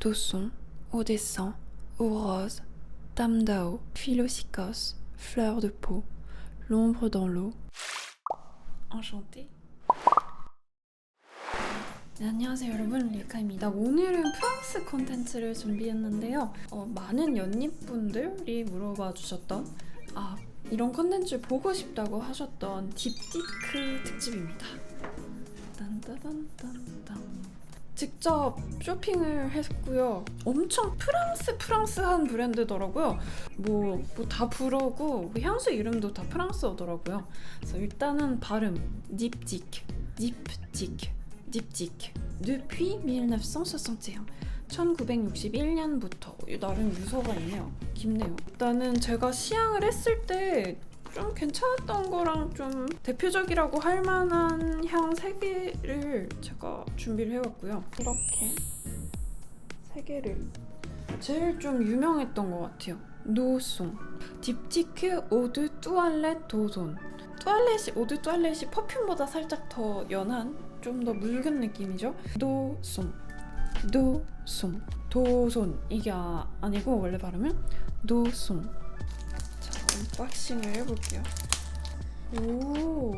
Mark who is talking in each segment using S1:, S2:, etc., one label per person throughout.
S1: Tosson, Eau d'Essence, Eau Rose, Dame d'Ao, Philosicos, Fleur de Peau, L'ombre dans l'eau. Enchantée. 네, 안녕하세요 여러분 리카입니다. 오늘은 프랑스 콘텐츠를 준비했는데요. 어, 많은 연잎분들이 물어봐 주셨던 아 이런 콘텐츠 보고 싶다고 하셨던 딥디크 특집입니다. 딴따단딴딴 직접 쇼핑을 했고요. 엄청 프랑스 프랑스한 브랜드더라고요. 뭐뭐다 부르고 그 향수 이름도 다 프랑스어더라고요. 그래서 일단은 발음 딥디크 딥디크 딥디크 depuis 1961 1961년부터 나름 유서가 있네요. 깊네요. 일단은 제가 시향을 했을 때 좀 괜찮았던 거랑 좀 대표적이라고 할 만한 향세 개를 제가 준비를 해왔고요. 이렇게 세 개를. 제일 좀 유명했던 것 같아요. 노송. 딥티크 오드 뚜알렛 도손. 뚜알렛이 오드 뚜알렛이 퍼퓸보다 살짝 더 연한 좀 더 묽은 느낌이죠. 노송. 도송. 도손. 이게 아, 아니고 원래 발음은 노송 박싱을 해볼게요. 오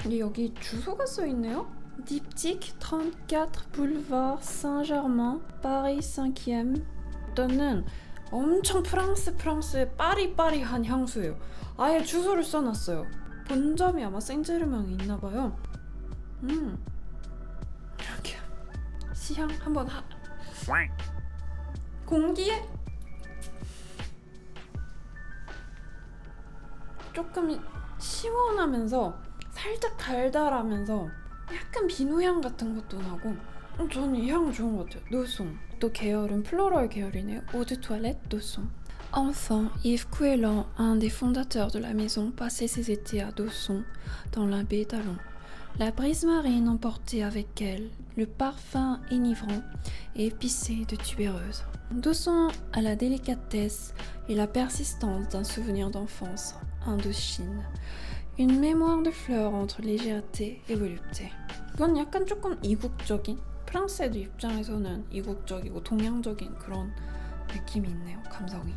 S1: 근데 여기 주소가 써 있네요. Diptyque 34 Boulevard Saint-Germain, Paris 5e. 일단은 엄청 프랑스 프랑스의 빠리빠리한 향수예요. 아예 주소를 써놨어요. 본점이 아마 생제르맹에 있나 봐요. 음 이렇게 시향 한번 하. 공기에 조금 시원하면서 살짝 달달하면서 약간 비누향 같은 것도 나고 음, 저는 이 향 좋은 것 같아요. 노송. 또 계열은 플로럴 계열이네요. Eau de toilette Dosson. Enfant, Yves Couélan, un des fondateurs de la maison, passait ses étés à Dosson, dans la baie d'Alon. La brise marine emportait avec elle le parfum enivrant et épicé de tubéreuse. Dosson a la délicatesse et la persistance d'un souvenir d'enfance, Indochine. Une mémoire de fleurs entre légèreté et volupté. 이건 약간 조금 이국적인 프랑스 애들 입장에서는 이국적이고 동양적인 그런 느낌이 있네요. 감성이.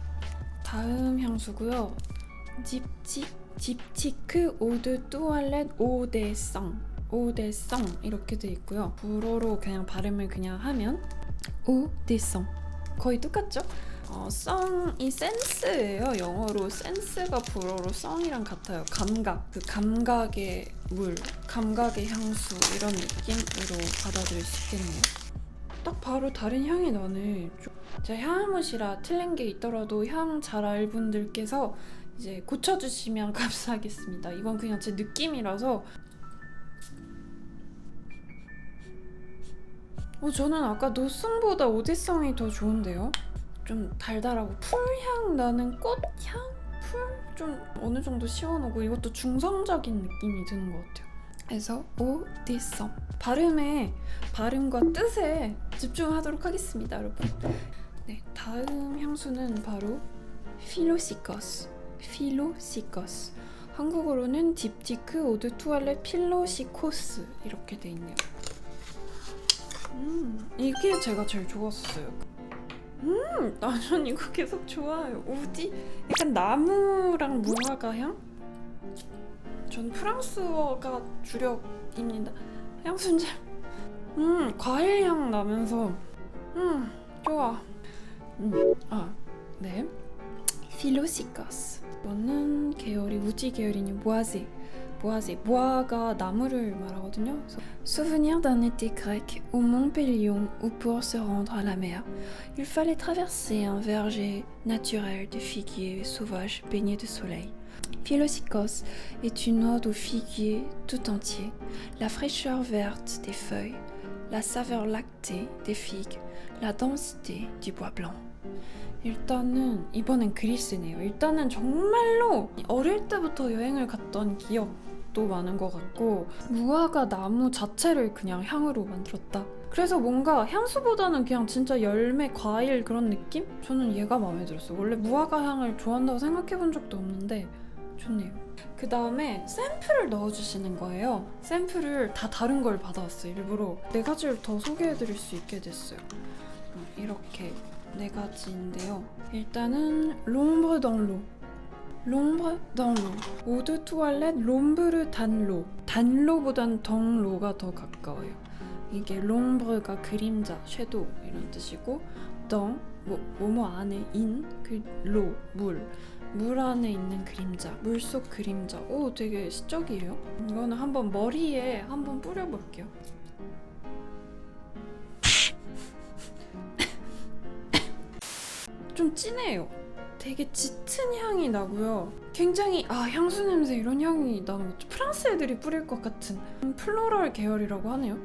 S1: 다음 향수고요. 딥티 딥티크 오드 뚜알렛 오데성 오데성 이렇게 돼 있고요. 불어로 그냥 발음을 그냥 하면 오데성 거의 똑같죠? 어, 썽이 센스예요. 영어로 센스가 불어로 썽이랑 같아요. 감각, 그 감각의 물, 감각의 향수 이런 느낌으로 받아들일 수 있겠네요. 딱 바로 다른 향이 나네. 좀- 제가 향무시라 틀린 게 있더라도 향 잘 알 분들께서 이제 고쳐주시면 감사하겠습니다. 이건 그냥 제 느낌이라서. 어, 저는 아까 노슨보다 오디성이 더 좋은데요. 좀 달달하고 풀향 나는 꽃향? 풀? 좀 어느 정도 시원하고 이것도 중성적인 느낌이 드는 것 같아요. 그래서 오디성 발음에 발음과 뜻에 집중하도록 하겠습니다, 여러분. 네, 다음 향수는 바로 필로시커스. 필로시커스. 한국어로는 딥티크 오드 투알렛 필로시코스 이렇게 돼 있네요. 음, 이게 제가 제일 좋았어요. 음, 나는 이거 계속 좋아요. 어디? 약간 나무랑 무화과 향? 전 프랑스어가 주력입니다. 향순재. 음, 과일 향 나면서 음, 좋아. 음, 아, 네. 필로시카스. 이거는 계열이 우지 계열이니 모아제. 모아제. 모아가 나무를 말하거든요. 그래서 Souvenir d'un été grec au Mont Pélion où pour se rendre à la mer, il fallait traverser un verger naturel de figuiers sauvages baignés de soleil. Philocycos est une ode aux figuiers tout entier, la fraîcheur verte des feuilles, la saveur lactée des figues, la densité du bois blanc. 일단은 이번엔 그리스네요. 일단은 정말로 어릴 때부터 여행을 갔던 기억도 많은 것 같고 무화과 나무 자체를 그냥 향으로 만들었다. 그래서 뭔가 향수보다는 그냥 진짜 열매, 과일 그런 느낌? 저는 얘가 마음에 들었어요. 원래 무화과 향을 좋아한다고 생각해 본 적도 없는데 좋네요. 그 다음에 샘플을 넣어주시는 거예요. 샘플을 다 다른 걸 받아왔어요. 일부러 네 가지를 더 소개해 드릴 수 있게 됐어요. 음, 이렇게 네 가지인데요. 일단은 롬브르 덩로 롬브르 덩로 오드 투알렛 롬브르 단로 단로보단 덩로가 더 가까워요. 이게 롬브르가 그림자, 섀도우 이런 뜻이고 덩 뭐, 뭐뭐 안에 인, 그 로, 물. 물 안에 있는 그림자, 물속 그림자. 오, 되게 시적이에요. 이거는 한번 머리에 한번 뿌려볼게요. 좀 진해요. 되게 짙은 향이 나고요. 굉장히 아 향수 냄새 이런 향이 나는 것 프랑스 애들이 뿌릴 것 같은 음, 플로럴 계열이라고 하네요.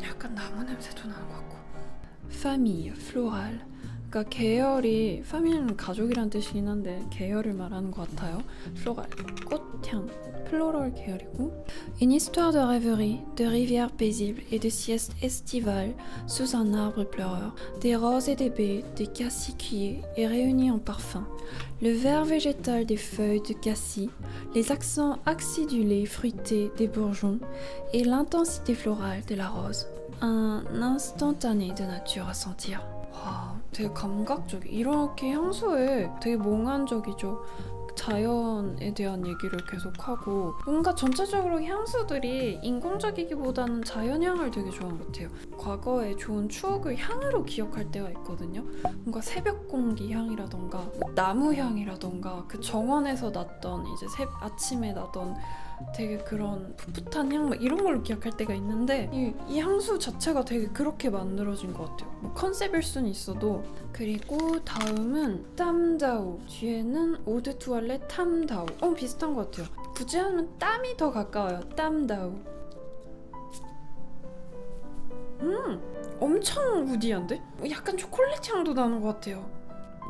S1: 약간 나무 냄새도 나는 것 같고. famille, floral. 그러니까 계열이 파밀리는 가족이란 뜻이긴 한데 계열을 말하는 것 같아요. floral, 꽃향, floral 계열이고. Une histoire de rêverie, de rivière paisible et de sieste estivale sous un arbre pleureur. Des roses et des baies, des cassis cueillis et réunis en parfum. Le vert végétal des feuilles de cassis, les accents acidulés fruités des bourgeons et l'intensité florale de la rose. Un instantané de nature à sentir. 와, 되게 감각적. 이렇게 향수에 되게 몽환적이죠. 자연에 대한 얘기를 계속하고 뭔가 전체적으로 향수들이 인공적이기보다는 자연향을 되게 좋아하는 것 같아요. 과거의 좋은 추억을 향으로 기억할 때가 있거든요. 뭔가 새벽 공기 향이라던가 뭐 나무 향이라던가 그 정원에서 났던 이제 새, 아침에 나던 되게 그런 풋풋한 향 막 이런 걸로 기억할 때가 있는데 이, 이 향수 자체가 되게 그렇게 만들어진 것 같아요. 뭐 컨셉일 수는 있어도 그리고 다음은 땀다우 뒤에는 오드 투알렛 탐다우 어 비슷한 것 같아요. 굳이 하면 땀이 더 가까워요. 땀다우 음 엄청 우디한데? 약간 초콜릿 향도 나는 것 같아요.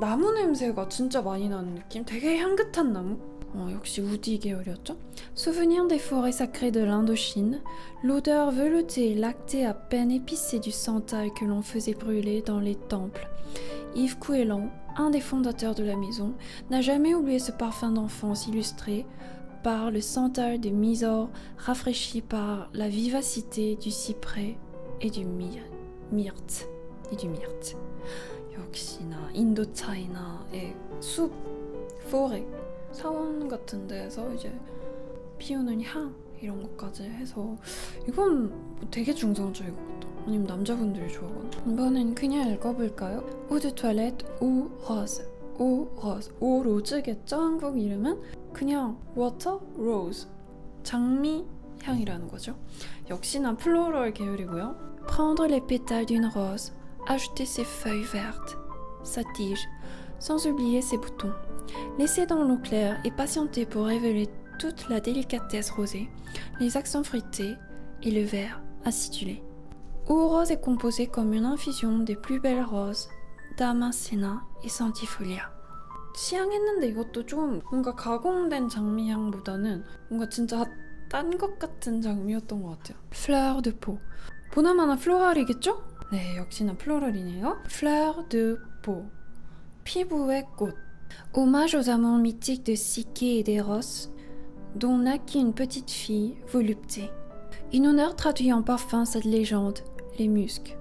S1: 나무 냄새가 진짜 많이 나는 느낌? 되게 향긋한 나무? 어, 역시 우디 계열이었죠? Souvenir des forêts sacrées de l'Indochine, l'odeur veloutée et lactée à peine épicée du santal que l'on faisait brûler dans les temples. Yves Couélan, un des fondateurs de la maison, n'a jamais oublié ce parfum d'enfance illustré par le santal de Mysore rafraîchi par la vivacité du cyprès et du myr- myrte. Et du myrte. 역시나 인도차이나의 숲, 포레, 사원 같은 데서 이제 피우는 향 이런 것까지 해서 이건 되게 중성적인 것 같다. 아니면 남자분들이 좋아하거나. 이번엔 그냥 읽어볼까요? De toilette ou rose. Eau rose. 오 로즈겠죠? 한국 이름은 그냥 water rose. 장미 향이라는 거죠. 역시나 플로럴 계열이고요. Prendre les pétales d'une rose, ajouter ses feuilles vertes, sa tige, sans oublier ses boutons. Laisser dans l'eau claire et patienter pour révéler toute la délicatesse rosée, les accents fruités et le vert acidulé. Eau rose est composée comme une infusion des plus belles roses, damascena et centifolia. 취향했는데 이것도 좀 뭔가 가공된 장미향보다는 뭔가 진짜 딴 것 같은 장미였던 것 같아요. Fleur de peau. 보나마나 플로럴이겠죠? 네, 역시나 플로럴이네요. Fleur de peau. 피부의 꽃. Hommage aux amants mythiques de Psyché et d'Eros, dont naquit une petite fille, Volupté. Une honneur traduit en parfum cette légende, les muscs.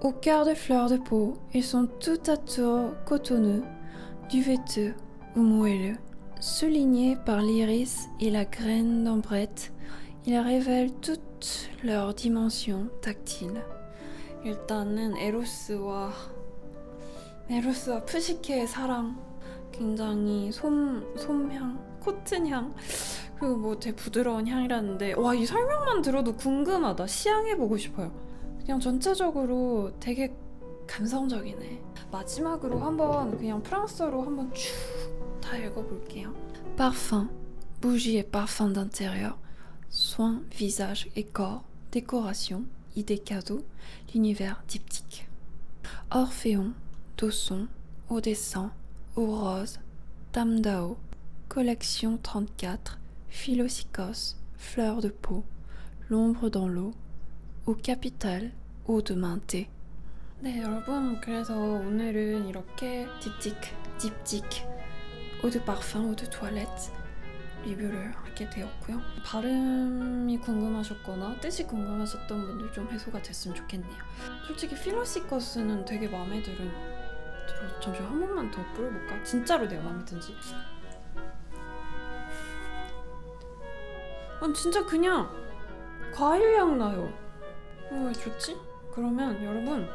S1: Au cœur de fleurs de peau, ils sont tout à tour cotonneux, duveteux ou moelleux. Soulignés par l'iris et la graine d'ambrette, ils révèlent toute leur dimension tactile. 일단은 에로스와 에로스와 푸시케의 사랑 굉장히 솜 솜향 코튼향 그리고 뭐 되게 부드러운 향이라는데 와 이 설명만 들어도 궁금하다 시향해 보고 싶어요 그냥 전체적으로 되게 감성적이네 마지막으로 한번 그냥 프랑스어로 한번 쭉 다 읽어볼게요 Parfum, bougie et parfum d'intérieur, soins, visage et corps, décoration, idées cadeaux, l'univers diptyque. Orphéon, Dosson, Odescent, Eau Rose, Tamdao, Collection 34, Philosykos, Fleur de peau, L'ombre dans l'eau, Eau capitale, Eau de mainté. 네 여러분 그래서 오늘은 이렇게 딥틱, 딥틱, parfum, eau de toilette 리뷰를 하게 되었고요. 발음이 궁금하셨거나 뜻이 궁금하셨던 분들 좀 해소가 됐으면 좋겠네요. 솔직히 필로시커스는 되게 마음에 들 잠시 한 번만 더 뿌려볼까? 진짜로 내가 마음에 든지. 아 진짜 그냥 과일 향 나요. 어, 왜 좋지? 그러면 여러분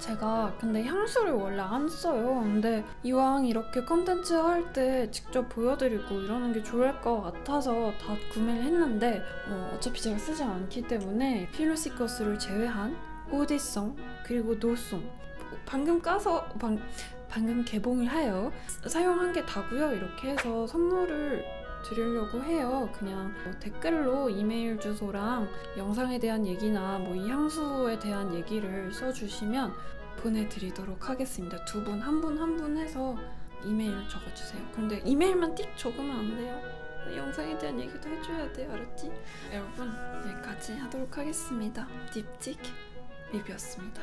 S1: 제가 근데 향수를 원래 안 써요. 근데 이왕 이렇게 컨텐츠 할 때 직접 보여드리고 이러는 게 좋을 것 같아서 다 구매를 했는데 어, 차피 제가 쓰지 않기 때문에 필로시커스를 제외한 오디송 그리고 노송 방금 까서 방, 방금 개봉을 하여 사용한 게 다고요. 이렇게 해서 선물을 드리려고 해요. 그냥 뭐 댓글로 이메일 주소랑 영상에 대한 얘기나 뭐 이 향수에 대한 얘기를 써주시면 보내드리도록 하겠습니다. 두 분, 한 분 한 분 해서 이메일 적어주세요. 근데 이메일만 띡 적으면 안 돼요. 영상에 대한 얘기도 해줘야 돼요. 알았지? 여러분, 여기까지 하도록 하겠습니다. 딥직 리뷰였습니다.